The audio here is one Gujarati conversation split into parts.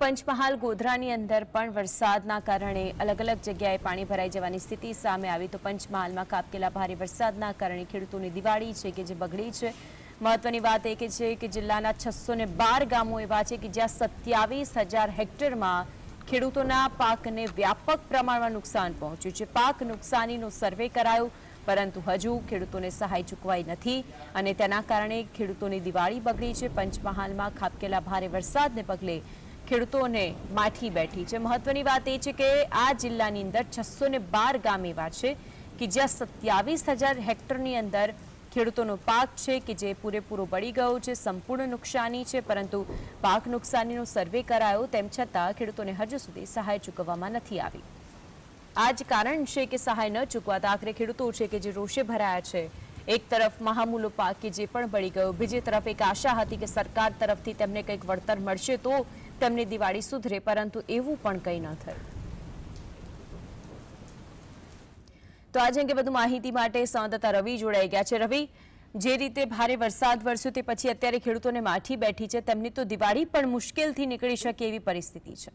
પંચમહાલ ગોધરાની અંદર પણ વરસાદના કારણે અલગ અલગ જગ્યાએ પાણી ભરાઈ જવાની સ્થિતિ સામે આવી. તો પંચમહાલમાં કાપકેલા ભારે વરસાદના કારણે ખેડૂતોની દિવાળી છે કે જે બગડી છે. મહત્વની વાત એ કે છે કે જિલ્લાના છસો બાર ગામો એવા છે કે જ્યાં સત્યાવીસ હજાર હેક્ટરમાં ખેડૂતોના પાકને વ્યાપક પ્રમાણમાં નુકસાન પહોંચ્યું છે. પાક નુકસાનીનો સર્વે કરાયો, પરંતુ હજુ ખેડૂતોને સહાય ચૂકવાઈ નથી અને તેના કારણે ખેડૂતોની દિવાળી બગડી છે. પંચમહાલમાં ખાબકેલા ભારે વરસાદને પગલે ખેડૂતોને માઠી બેઠી છે. મહત્વની વાત એ છે કે આ જિલ્લાની અંદર છસો ને બાર ગામ એવા છે કે જ્યાં સત્યાવીસ હજાર હેક્ટરની અંદર ખેડૂતોનો પાક છે કે જે પૂરેપૂરો બળી ગયો છે, સંપૂર્ણ નુકસાની છે, પરંતુ પાક નુકસાનીનો સર્વે કરાયો તેમ છતાં ખેડૂતોને હજુ સુધી સહાય ચૂકવવામાં નથી આવી. આ જ કારણ છે કે સહાય ન ચૂકવાતા આખરે ખેડૂતો છે કે જે રોષે ભરાયા છે. એક તરફ મહામૂલો પાક કે જે પણ બળી ગયો, બીજી તરફ એક આશા હતી કે સરકાર તરફથી તેમને કંઈક વળતર મળશે તો તેમની દિવાળી સુધરે, પરંતુ એવું પણ કંઈ ન થયું. તો આજે અંગે વધુ માહિતી માટે સંવાદદાતા રવિ જોડાઈ ગયા છે. રવિ, જે રીતે ભારે વરસાદ વરસ્યો તે પછી અત્યારે ખેડૂતોને માઠી બેઠી છે. તેમની તો દિવાળી પણ મુશ્કેલથી નીકળી શકે એવી પરિસ્થિતિ છે.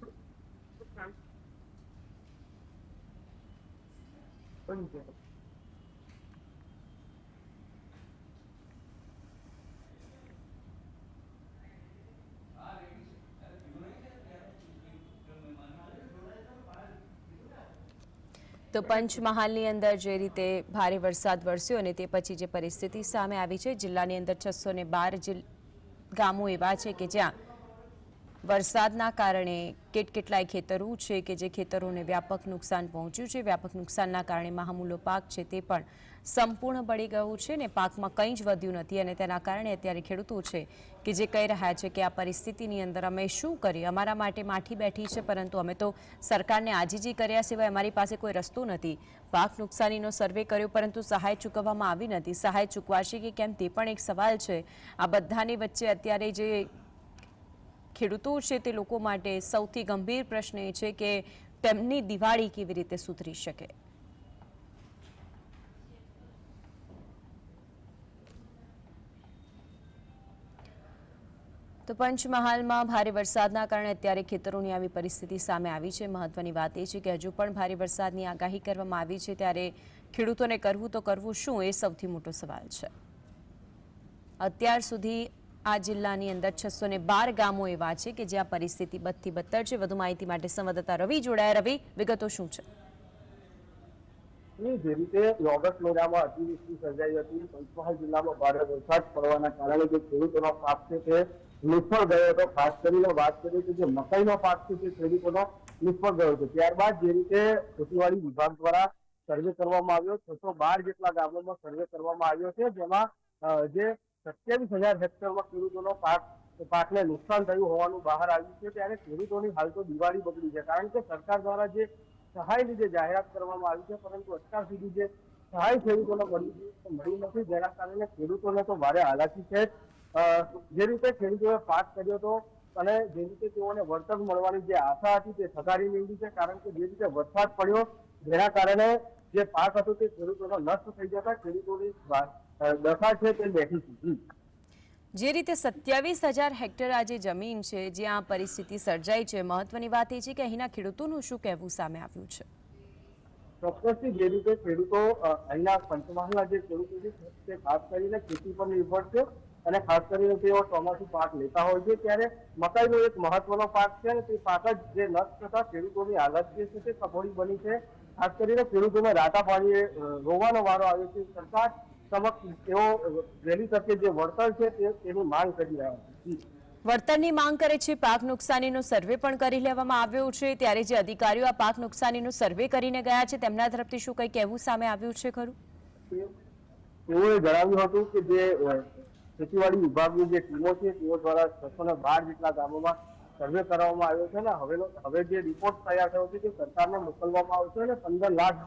તો પંચમહાલની અંદર જે રીતે ભારે વરસાદ વરસ્યો અને તે પછી જે પરિસ્થિતિ સામે આવી છે, જિલ્લાની અંદર છસો ને બાર ગામો એવા છે કે જ્યાં વરસાદના કારણે કેટકેટલાય ખેતરો છે કે જે ખેતરોને વ્યાપક નુકસાન પહોંચ્યું છે. વ્યાપક નુકસાનના કારણે મહામૂલો પાક છે તે પણ સંપૂર્ણ બળી ગયું છે ને પાકમાં કંઈ જ વધ્યું નથી અને તેના કારણે અત્યારે ખેડૂતો છે કે જે કહી રહ્યા છે કે આ પરિસ્થિતિની અંદર અમે શું કરીએ? અમારા માટે માઠી બેઠી છે, પરંતુ અમે તો સરકારને આજીજી કર્યા સિવાય અમારી પાસે કોઈ રસ્તો નથી. પાક નુકસાનીનો સર્વે કર્યો, પરંતુ સહાય ચૂકવવામાં આવી નથી. સહાય ચૂકવાશે કે કેમ તે પણ એક સવાલ છે. આ બધાની વચ્ચે અત્યારે જે ખેડૂતો છે તે લોકો માટે સૌથી ગંભીર પ્રશ્ન એ છે કે તેમની દિવાળી કેવી રીતે સુધરી શકે? તો પંચમહાલમાં ભારે વરસાદના કારણે અત્યારે ખેતરોની આવી પરિસ્થિતિ સામે આવી છે. મહત્વની વાત એ છે કે હજુ પણ ભારે વરસાદની આગાહી કરવામાં આવી છે. ત્યારે ખેડૂતોને કરવું તો કરવું શું એ સૌથી મોટો સવાલ છે. અત્યાર સુધી આ જિલ્લાની અંદર છસો ને બાર ગામો એવા છે કે જ્યાં પરિસ્થિતિ બદથી બદતર છે. વધુ માહિતી માટે સંવાદદાતા રવિ જોડાયા. રવિ, વિગતો શું છે? જે રીતે ઓગસ્ટ મહિનામાં અતિવૃષ્ટિ સર્જાઈ હતી. પંચમહાલ જિલ્લામાં ભારે વરસાદ પડવાના કારણે જે ખેડૂતોનો પાક છે તે નિષ્ફળ ગયો હતો. ખાસ કરીને વાત કરીએ તો જે મકાઈનો પાક છે તે ખેડૂતોનો નિષ્ફળ ગયો હતો. ત્યારબાદ જે રીતે ખેતીવાડી વિભાગ દ્વારા સર્વે કરવામાં આવ્યો. છસો બાર જેટલા ગામોમાં સર્વે કરવામાં આવ્યો છે. જેમાં જે સત્યાવીસ હજાર હેક્ટરમાં ખેડૂતોનો પાક, પાકને નુકસાન થયું હોવાનું બહાર આવ્યું છે, ત્યારે ખેડૂતોની હાલ તો દિવાળી બગડી છે, કારણ કે સરકાર દ્વારા જે સહાયની જે જાહેરાત કરવામાં આવી છે, પરંતુ અત્યાર સુધી જે સહાય ખેડૂતોને મળી મળી નથી. જેના કારણે ખેડૂતોને તો ભારે હાલાકી છે જે. રીતે ખેડૂતોએ પાક કર્યો હતો અને જે રીતે તેઓને વળતર મળવાની જે આશા હતી તે સગારી નીવડી છે, કારણ કે જે રીતે વરસાદ પડ્યો, જેના કારણે જે પાક હતો તે ખેડૂતોનો નષ્ટ થઈ જતા ખેડૂતોની દશા છે તે બેઠી જે રીતે સત્યાવીસ હજાર હેક્ટર આજે જમીન છે જ્યાં પરિસ્થિતિ સર્જાઈ છે મહત્વની વાત એ છે કે અહીંના ખેડૂતોનું શું કહેવું સામે આવ્યું છે? ચોક્કસથી જે રીતે ખેડૂતો અહીંના પંચમહાલના જે ખેડૂતો છે તે ખાસ કરીને ખેતી પર નિર્ભર છે અને ખાસ કરીને તેઓ ચોમાસું પાક લેતા હોય છે. ત્યારે મકાઈનો એક મહત્વનો પાક છે અને તે પાક જ જે નષ્ટ થતા ખેડૂતોની હાલત જે છે તે કફોડી બની છે. ખાસ કરીને ખેડૂતોને રાતા પાણીએ રોવાનો વારો આવ્યો છે. સરકાર સમક્ષ તેઓ રેલી તકે જે વળતર છે તે તેની માંગ કરી રહ્યા છે. વળતરની માંગ કરે છે પાક નુકસાનીનો સર્વે પણ કરી લેવામાં આવ્યો છે. ત્યારે જે અધિકારીઓ આ પાક નુકસાનીનો સર્વે કરીને ગયા છે તેમના તરફથી શું કંઈ કહેવું સામે આવ્યું છે ખરું? તેઓએ જણાવ્યું હતું કે જે ખેતીવાડી વિભાગની જે ટીમો છે તેઓ દ્વારા છસો બાર જેટલા ગામોમાં સર્વે કરવામાં આવ્યો છે અને હવેનો હવે જે રિપોર્ટ તૈયાર થયો છે તે સરકારને મોકલવામાં આવશે અને પંદર લાખ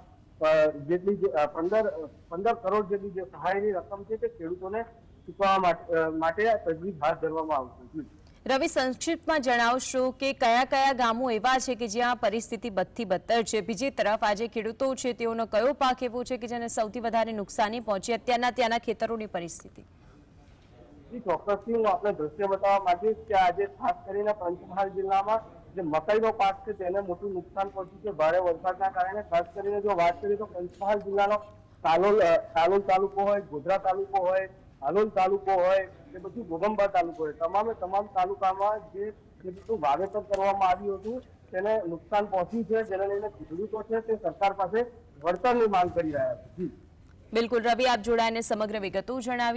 જેટલી પંદર પંદર કરોડ જેટલી જે સહાયની રકમ છે તે ખેડૂતોને ચૂકવવા માટે તજવીજ હાથ ધરવામાં આવશે. રવિ સંક્ષિપ્તમાં જણાવશો કે કયા કયા ગામો એવા છે કે જ્યાં પરિસ્થિતિ બદથી બદતર છે? બીજી તરફ આજે ખેડૂતો છે તેઓનો કયો પાક એવો છે કે જેને સૌથી વધારે નુકસાની પહોંચી? અત્યારના ત્યાંના ખેતરોની પરિસ્થિતિ. ચોક્કસથી હું આપણે દ્રશ્ય બતાવવા માંગીશ કે આજે ખાસ કરીને પંચમહાલ જિલ્લામાં જે મકાઈનો પાક છે તેને મોટું નુકસાન પહોંચ્યું છે. ભારે વરસાદના કારણે ખાસ કરીને જો વાત કરીએ તો પંચમહાલ જિલ્લાનો કાલોલ કાલોલ તાલુકો હોય, ગોધરા તાલુકો હોય, હાલોલ તાલુકો હોય કે પછી ગોગંબા તાલુકો હોય. તમામે તમામ તાલુકામાં જે ખેડૂતનું વાવેતર કરવામાં આવ્યું હતું, તેને નુકસાન પહોંચ્યું છે. જેને લઈને ખેડૂતો છે, તે સરકાર પાસે વળતરની માંગ કરી રહ્યા છે. બિલકુલ. રવિ, આપ જોડાઈને સમગ્ર વિગતો જણાવી